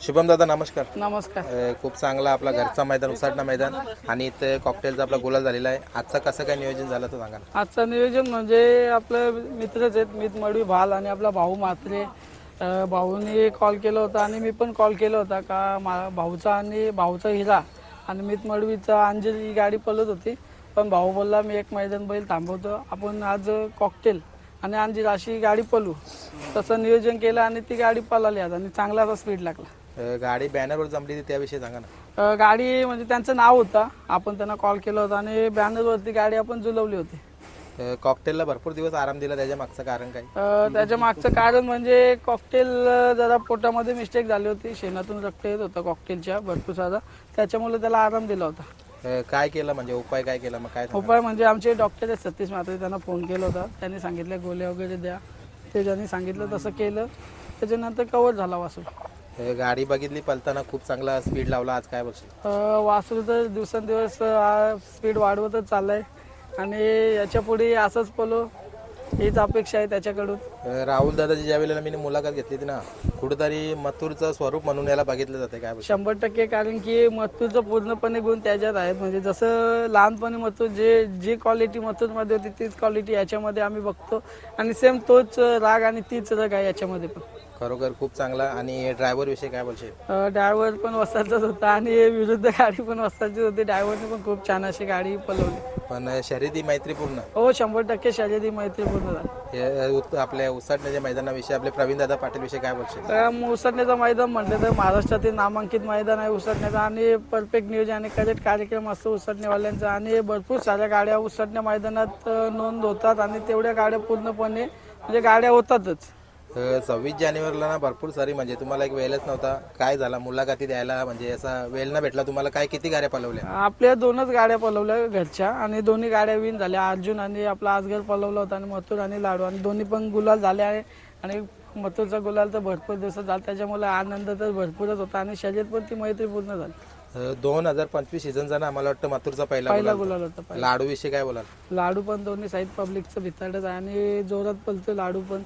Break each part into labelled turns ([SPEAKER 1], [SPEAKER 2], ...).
[SPEAKER 1] शुभम दादा नमस्कार.
[SPEAKER 2] नमस्कार.
[SPEAKER 1] अ, खूप चांगला आपला घरचा मैदान उसाटणा मैदान आणि इथे कॉकटेलचा आपला गुलाल झालेला आहे. आजचा कसं काय नियोजन झालं तर सांगा ना.
[SPEAKER 2] आजचं नियोजन म्हणजे आपले मित्रच आहेत मित मडवी भाल आणि आपला भाऊ म्हात्रे. अं, भाऊनी कॉल केला होता आणि मी पण कॉल केला होता का मा भाऊचा आणि भाऊचा हिरा आणि मित मडवीचा अंजली ही गाडी पळत होती. पण भाऊ बोलला मी एक मैदान बैल थांबवतो. आपण आज कॉकटेल आणि अंजीर अशी गाडी पळू तसं नियोजन केलं आणि ती गाडी पळाली आज आणि चांगला असा स्पीड लागला.
[SPEAKER 1] अ, गाडी बॅनरवर जमली होती त्याविषयी सांगा ना.
[SPEAKER 2] अ, गाडी म्हणजे त्यांचं नाव होतं. आपण त्यांना कॉल केला होता आणि बॅनरवरती गाडी आपण जुलवली होती.
[SPEAKER 1] अ, कॉकटेलला भरपूर दिवस आराम दिला त्याच्या मागचं कारण काय?
[SPEAKER 2] अ, त्याच्या मागचं कारण म्हणजे कॉकटेल जरा पोटामध्ये मिस्टेक झाली होती. शेणातून रक्त येत होतं कॉकटेलच्या भरपूर सारा. त्याच्यामुळे त्याला आराम दिला होता.
[SPEAKER 1] अ, काय केलं? म्हणजे उपाय काय केला? मग काय?
[SPEAKER 2] उपाय म्हणजे आमचे डॉक्टर आहेत सतीश म्हात्रे त्यांना फोन केला होता. त्यांनी सांगितले गोळ्या वगैरे द्या. ते ज्यांनी सांगितलं तसं केलं. त्याच्यानंतर कवर झाला वासूर.
[SPEAKER 1] अ, गाडी बघितली पलताना खूप चांगला स्पीड लावला. आज काय बोलशील?
[SPEAKER 2] अ, वासरू तर दिवसेंदिवस स्पीड वाढवतच चाललंय. आणि याच्यापुढे असंच पलो. हीच अपेक्षा आहे त्याच्याकडून.
[SPEAKER 1] राहुल दादाची ज्या वेळेला मी मुलाखत घेतली होती ना कुठेतरी मथुरचं स्वरूप म्हणून याला बघितलं जाते काय?
[SPEAKER 2] शंभर टक्के कारण की मथुरचं पूर्णपणे गुण त्याच्यात आहेत. म्हणजे जसं लहानपणी मथुर जे जी क्वालिटी मथुरमध्ये होती तीच क्वालिटी याच्यामध्ये आम्ही बघतो. आणि सेम तोच राग आणि तीच रग आहे याच्यामध्ये पण.
[SPEAKER 1] खरोखर खूप चांगला. आणि ड्रायव्हर विषयी काय बोलशील?
[SPEAKER 2] ड्रायव्हर पण वस्ताचाच होता आणि विरुद्ध गाडी पण वस्ताचीच होती. ड्रायव्हरने पण खूप छान अशी गाडी पलवली.
[SPEAKER 1] पण शर्यती मैत्रीपूर्ण.
[SPEAKER 2] हो शंभर टक्के शर्यती मैत्रीपूर्ण झाली.
[SPEAKER 1] हे आपल्या उसाटण्याच्या मैदानाविषयी आपले प्रवीण दादा पाटील विषयी काय बोलशील?
[SPEAKER 2] तर उसटण्याचं मैदान म्हटलं तर महाराष्ट्रातील नामांकित मैदान आहे उसटण्याचं आणि परफेक्ट नियोजन आणि करेक्ट कार्यक्रम असतो उसटणेवाल्यांचा आणि भरपूर साऱ्या गाड्या उसटण्या मैदानात अ, नोंद होतात आणि तेवढ्या गाड्या पूर्णपणे म्हणजे गाड्या होतातच.
[SPEAKER 1] सव्वीस जानेवारीला ना भरपूर सारी म्हणजे तुम्हाला एक वेळच नव्हता. काय झाला? मुलाखती द्यायला म्हणजे असा वेळ न भेटला तुम्हाला काय किती गाड्या पलवल्या?
[SPEAKER 2] आपल्या दोनच गाड्या पलवल्या घरच्या आणि दोन्ही गाड्या विन झाल्या. अर्जुन आणि आपला आजगर पलवला होता आणि मथुर आणि लाडू. आणि दोन्ही पण गुलाल झाले आहे. आणि मथुरचा गुलाल तर भरपूर दिवसात झाला. त्याच्यामुळे आनंद तर भरपूरच होता आणि शर्यत पण ती मैत्रीपूर्ण झाली.
[SPEAKER 1] अ, दोन हजार पंचवीस सीझनचा ना मला वाटतं मथुरचा पहिला
[SPEAKER 2] पहिला गुलाल होता.
[SPEAKER 1] होता. लाडू विषयी काय बोलाल?
[SPEAKER 2] लाडू पण दोन्ही साईड पब्लिकचं भिताडच आहे आणि जोरात पलतो लाडू पण.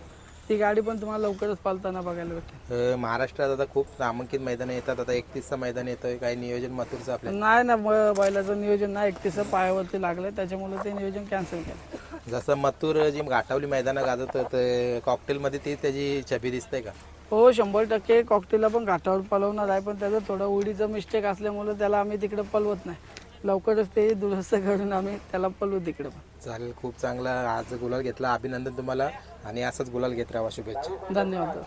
[SPEAKER 2] ती गाडी पण तुम्हाला लवकरच पालताना बघायला भेटेल.
[SPEAKER 1] अ, महाराष्ट्रात आता खूप नामांकित मैदान येतात. आता एकतीसचं मैदान येतोय काही नियोजन मथुरचं आपल्या
[SPEAKER 2] नाही ना ब- बैलाचं नियोजन नाही. एकतीस पायावरती लागलंय त्याच्यामुळे ते नियोजन कॅन्सल केलं.
[SPEAKER 1] जसं मथुर जी घाटावली मैदानं गाजत तर कॉकटेलमध्ये ती त्याची छबी दिसते का?
[SPEAKER 2] हो शंभर टक्के कॉकटेलला पण घाटावर पलवणार आहे पण त्याचं थोडं उडीचं मिस्टेक असल्यामुळे त्याला आम्ही तिकडे पलवत नाही. लवकरच ते दुरुस्त करून आम्ही त्याला पलवू तिकडे. पण
[SPEAKER 1] चालेल खूप चांगला आज गुलाल घेतला. अभिनंदन तुम्हाला. आणि असंच गुलाल घेत राहा शुभेच्छा.
[SPEAKER 2] धन्यवाद.